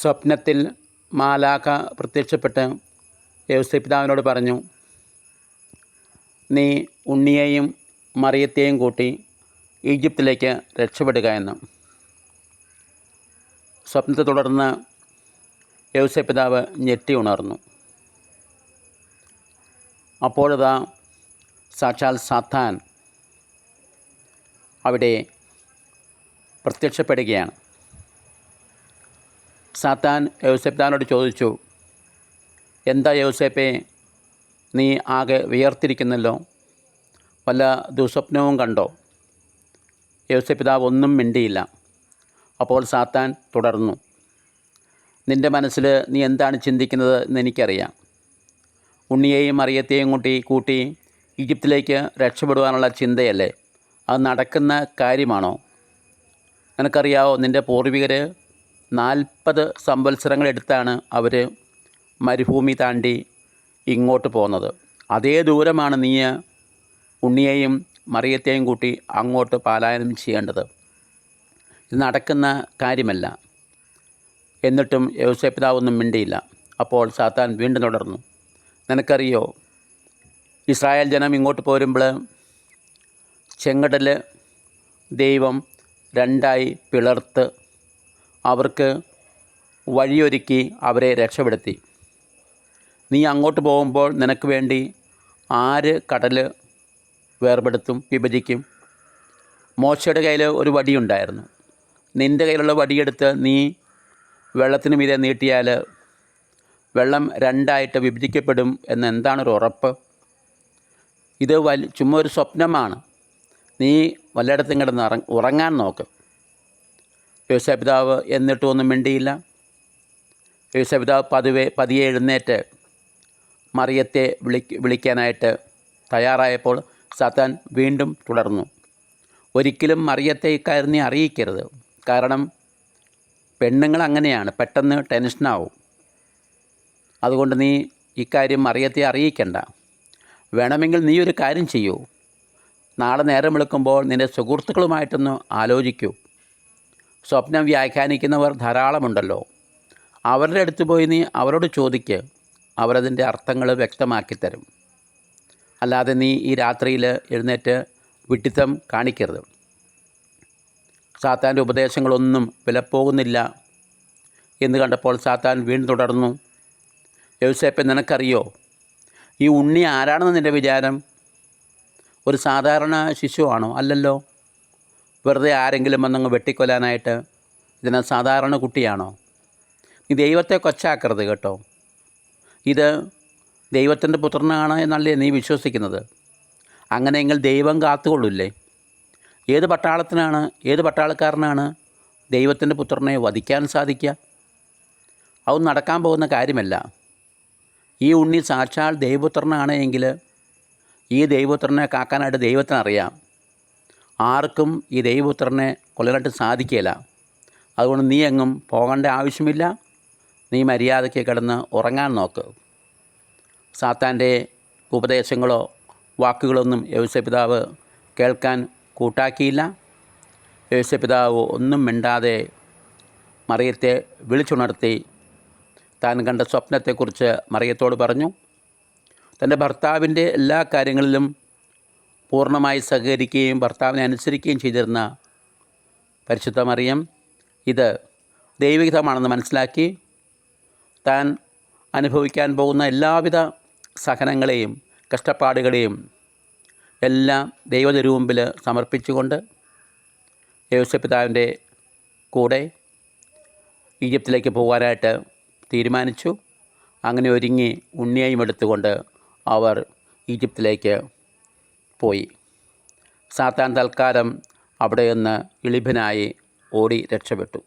സ്വപ്നത്തിൽ മാലാഖ പ്രത്യക്ഷപ്പെട്ട് യൗസപിതാവിനോട് പറഞ്ഞു നീ ഉണ്ണിയെയും മറിയത്തെയും കൂട്ടി ഈജിപ്തിലേക്ക് രക്ഷപ്പെടുക എന്ന്. സ്വപ്നത്തെ തുടർന്ന് യൗസപിതാവ് ഞെട്ടി ഉണർന്നു. അപ്പോഴതാ സാക്ഷാൽ സാത്താൻ അവിടെ പ്രത്യക്ഷപ്പെടുകയാണ്. സാത്താൻ യോസെപ്താനോട് ചോദിച്ചു എന്താ യൗസേപ്പെ നീ ആകെ വിയർത്തിരിക്കുന്നല്ലോ? വല്ല ദുസ്വപ്നവും കണ്ടോ? യൗസപിതാവ് ഒന്നും മിണ്ടിയില്ല. അപ്പോൾ സാത്താൻ തുടർന്നു നിന്റെ മനസ്സിൽ നീ എന്താണ് ചിന്തിക്കുന്നത് എന്ന് എനിക്കറിയാം. ഉണ്ണിയെയും അറിയത്തെയും കൂട്ടി കൂട്ടി ഈജിപ്തിലേക്ക് രക്ഷപ്പെടുവാനുള്ള ചിന്തയല്ലേ? അത് നടക്കുന്ന കാര്യമാണോ? നിനക്കറിയാവോ നിന്റെ പൂർവികർ നാൽപ്പത് സംവത്സരങ്ങളെടുത്താണ് അവർ മരുഭൂമി താണ്ടി ഇങ്ങോട്ട് പോകുന്നത് അതേ ദൂരമാണ് നീ ഉണ്ണിയെയും മറിയത്തെയും കൂട്ടി അങ്ങോട്ട് പാലായനം ചെയ്യേണ്ടത്. ഇത് നടക്കുന്ന കാര്യമല്ല. എന്നിട്ടും യൗസേപിതാവൊന്നും മിണ്ടിയില്ല. അപ്പോൾ സാത്താൻ വീണ്ടും തുടർന്നു. നിനക്കറിയോ ഇസ്രായേൽ ജനം ഇങ്ങോട്ട് പോരുമ്പോൾ ചെങ്കടൽ ദൈവം രണ്ടായി പിളർത്ത് അവർക്ക് വഴിയൊരുക്കി അവരെ രക്ഷപ്പെടുത്തി. നീ അങ്ങോട്ട് പോകുമ്പോൾ നിനക്ക് വേണ്ടി ആര് കടൽ വേർപെടുത്തും വിഭജിക്കും? മോശയുടെ കയ്യിൽ ഒരു വടിയുണ്ടായിരുന്നു. നിന്റെ കയ്യിലുള്ള വടിയെടുത്ത് നീ വെള്ളത്തിന് മീതെ നീട്ടിയാൽ വെള്ളം രണ്ടായിട്ട് വിഭജിക്കപ്പെടും എന്ന് എന്താണൊരു ഉറപ്പ്? ഇത് വലി ചുമ്മാ ഒരു സ്വപ്നമാണ്. നീ വല്ലയിടത്തും കിടന്ന് ഉറങ്ങാൻ നോക്ക്. യോസപിതാവ് എന്നിട്ടും ഒന്നും മിണ്ടിയില്ല. യോസപിതാവ് പതിവെ പതിയെ എഴുന്നേറ്റ് മറിയത്തെ വിളി വിളിക്കാനായിട്ട് തയ്യാറായപ്പോൾ സാത്താൻ വീണ്ടും തുടർന്നു. ഒരിക്കലും മറിയത്തെ ഇക്കാര്യം അറിയിക്കരുത്. കാരണം പെണ്ണുങ്ങൾ അങ്ങനെയാണ്. പെട്ടെന്ന് ടെൻഷനാവും. അതുകൊണ്ട് നീ ഇക്കാര്യം മറിയത്തെ അറിയിക്കണ്ട. വേണമെങ്കിൽ നീ ഒരു കാര്യം ചെയ്യൂ. നാളെ നേരം വിളിക്കുമ്പോൾ നിന്റെ സുഹൃത്തുക്കളുമായിട്ടൊന്ന് ആലോചിക്കൂ. സ്വപ്നം വ്യാഖ്യാനിക്കുന്നവർ ധാരാളമുണ്ടല്ലോ. അവരുടെ അടുത്ത് പോയി നീ അവരോട് ചോദിക്ക്. അവരതിന്റെ അർത്ഥങ്ങൾ വ്യക്തമാക്കി തരും അല്ലാതെ നീ ഈ രാത്രിയിൽ എഴുന്നേറ്റ് വിട്ടിത്തം കാണിക്കരുത്. സാത്താന്റെ ഉപദേശങ്ങളൊന്നും വിലപ്പോകുന്നില്ല. എന്ന് കണ്ടപ്പോൾ സാത്താൻ വീണ്ടും തുടർന്നു. യൗസേപ്പൻ നിനക്കറിയോ? ഈ ഉണ്ണി ആരാണെന്ന് നിന്റെ വിചാരം? ഒരു സാധാരണ ശിശുവാണോ? അല്ലല്ലോ. വെറുതെ ആരെങ്കിലും വന്നങ്ങ് വെട്ടിക്കൊല്ലാനായിട്ട് ഇതിനെ സാധാരണ കുട്ടിയാണോ? നീ ദൈവത്തെ കൊച്ചാക്കരുത് കേട്ടോ. ഇത് ദൈവത്തിന്റെ പുത്രനാണ് എന്നല്ലേ നീ വിശ്വസിക്കുന്നത്? അങ്ങനെയെങ്കിൽ ദൈവം കാത്തുകൊള്ളില്ലേ? ഏത് പട്ടാളത്തിനാണ് ഏത് പട്ടാളക്കാരനാണ് ദൈവത്തിന്റെ പുത്രനെ വധിക്കാൻ സാധിക്കുക? അത് നടക്കാൻ പോകുന്ന കാര്യമല്ല. ഈ ഉണ്ണി സാക്ഷാൽ ദൈവപുത്രനാണ് എങ്കിൽ ഈ ദൈവപുത്രനെ കാക്കാനായിട്ട് ദൈവത്തിനറിയാം. ആർക്കും ഈ ദൈവപുത്രനെ കൊല്ലാനായിട്ട് സാധിക്കില്ല അതുകൊണ്ട് നീ എങ്ങും പോകേണ്ട ആവശ്യമില്ല. നീ മര്യാദയ്ക്ക് കിടന്ന് ഉറങ്ങാൻ നോക്ക്. സാത്താന്റെ ഉപദേശങ്ങളോ വാക്കുകളൊന്നും പിതാവ് കേൾക്കാൻ കൂട്ടാക്കിയില്ല. യൗസപിതാവ് ഒന്നും മിണ്ടാതെ മറിയത്തെ വിളിച്ചുണർത്തി താൻ കണ്ട സ്വപ്നത്തെക്കുറിച്ച് മറിയത്തോട് പറഞ്ഞു. തന്റെ ഭർത്താവിന്റെ എല്ലാ കാര്യങ്ങളിലും പൂർണമായി സഹകരിക്കുകയും ഭർത്താവിനെ അനുസരിക്കുകയും ചെയ്തിരുന്ന പരിശുദ്ധ മറിയം ഇത് ദൈവികമാണെന്ന് മനസ്സിലാക്കി താൻ അനുഭവിക്കാൻ പോകുന്ന എല്ലാവിധ സഹനങ്ങളെയും കഷ്ടപ്പാടുകളെയും എല്ലാം ദൈവതിരുമുമ്പിൽ സമർപ്പിച്ചുകൊണ്ട് യേശുപിതാവിന്റെ കൂടെ ഈജിപ്തിലേക്ക് പോകാനായിട്ട് തീരുമാനിച്ചു. അങ്ങനെ ഒരുങ്ങി ഉണ്ണിയായും എടുത്തുകൊണ്ട് അവർ ഈജിപ്തിലേക്ക് പോയി. സാത്താൻ തൽക്കാലം അവിടെ നിന്ന് ഇളിഭനായി ഓടി രക്ഷപ്പെട്ടു.